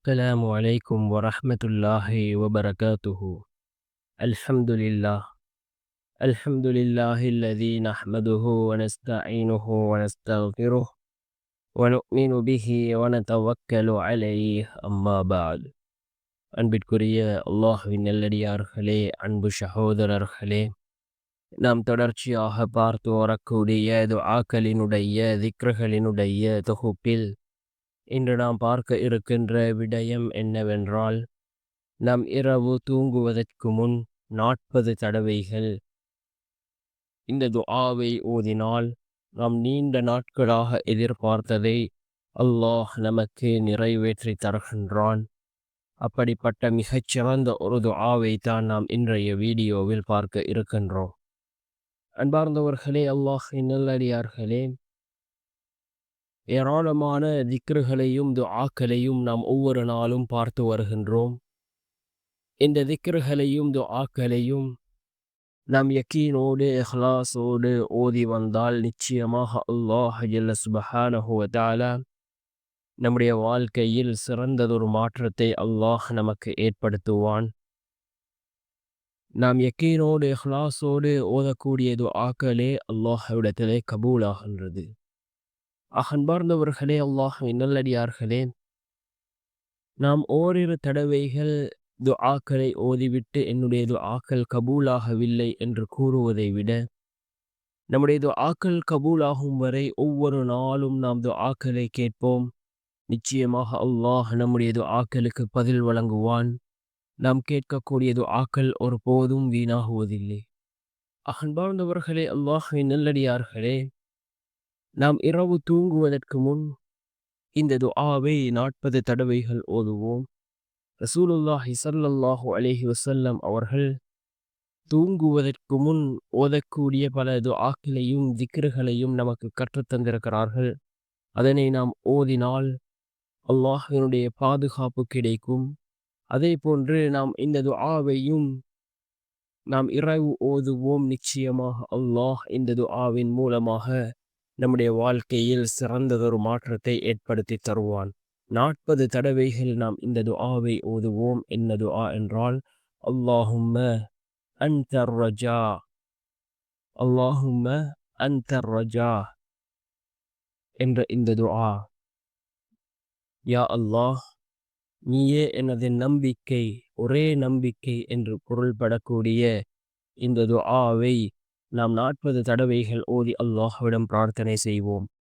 السلام عليكم ورحمة الله وبركاته الحمد لله الحمد لله الذي نحمده ونستعينه ونستغفره ونؤمن به ونتوكل عليه أما بعد அன்பிற்குரிய அல்லாஹுவின் நல்லடியார்களே அன்பு சகோதரர்களே நாம் தொடர்ச்சியாக பார்த்து வரக்கூடிய துஆக்களினுடைய திக்ருகளினுடைய தொகுப்பில் இன்று நாம் பார்க்க இருக்கின்ற விடயம் என்னவென்றால் நம் இரவு தூங்குவதற்கு முன் நாற்பது தடவைகள். இந்த துஆவை ஓதினால் நாம் நீண்ட நாட்களாக எதிர்பார்த்ததை அல்லாஹ் நமக்கு நிறைவேற்றி தருகின்றான். அப்படிப்பட்ட மிகச்சிறந்த ஒரு துஆவை தான் நாம் இன்றைய வீடியோவில் பார்க்க இருக்கின்றோம். அன்பார்ந்தவர்களே அல்லாஹ் நல்லடியார்களே ஏராளமான திக்ருகளையும் துஆக்களையும் நாம் ஒவ்வொரு நாளும் பார்த்து வருகின்றோம். இந்த திக்ருகளையும் துஆக்களையும் நாம் யக்கீனோடு இஹ்லாஸோடு ஓதி வந்தால் நிச்சயமாக அல்லாஹ் ஜல்ல சுபஹானஹு நம்முடைய வாழ்க்கையில் சிறந்ததொரு மாற்றத்தை அல்லாஹ் நமக்கு ஏற்படுத்துவான். நாம் யக்கீனோடு இஹ்லாஸோடு ஓதக்கூடிய அல்லாஹ் அல்லாஹ்விடத்திலே கபூலாகின்றது. அகன்பார்ந்தவர்களே அல்லாஹ் நல்லடியார்களே நாம் ஓரிரு தடவைகள் துஆக்களை ஓதிவிட்டு என்னுடைய துஆக்கள் கபூலாகவில்லை என்று கூறுவதை விட நம்முடைய துஆக்கள் கபூலாகும் வரை ஒவ்வொரு நாளும் நாம் துஆக்களை கேட்போம். நிச்சயமாக அல்லாஹ் நம்முடைய துஆக்களுக்கு பதில் வழங்குவான். நாம் கேட்கக்கூடிய துஆக்கள் ஒருபோதும் வீணாகுவதில்லை. அகன்பார்ந்தவர்களே அல்லாஹை நல்லடியார்களே நாம் இரவு தூங்குவதற்கு முன் இந்த துஆவை நாற்பது தடவைகள் ஓதுவோம். ரசூலுல்லாஹி சல்லாஹு அலைஹி வசல்லம் அவர்கள் தூங்குவதற்கு முன் ஓதக்கூடிய பல துஆக்களையும் திக்ருகளையும் நமக்கு கற்றுத்தந்திருக்கிறார்கள் அதனை நாம் ஓதினால் அல்லாஹினுடைய பாதுகாப்பு கிடைக்கும். அதே போன்று நாம் இந்த துஆவையும் நாம் இரவு ஓதுவோம் நிச்சயமாக அல்லாஹ் இந்த துஆவின் மூலமாக நம்முடைய வாழ்க்கையில் சிறந்ததொரு மாற்றத்தை ஏற்படுத்தி தருவான். நாற்பது தடவைகள் நாம் இந்த துஆவை ஓதுவோம். என்ன துஆ என்றால் அல்லாஹும்ம அன்தர் ரஜா அல்லாஹும்ம அன்தர் ரஜா என்ற இந்த துஆ. யா அல்லாஹ் நீயே எனது நம்பிக்கை ஒரே நம்பிக்கை என்று பொருள்படக்கூடிய இந்த துஆவை நாம் நாற்பது தடவைகள் ஓதி அல்லாஹ்விடம் பிரார்த்தனை செய்வோம்.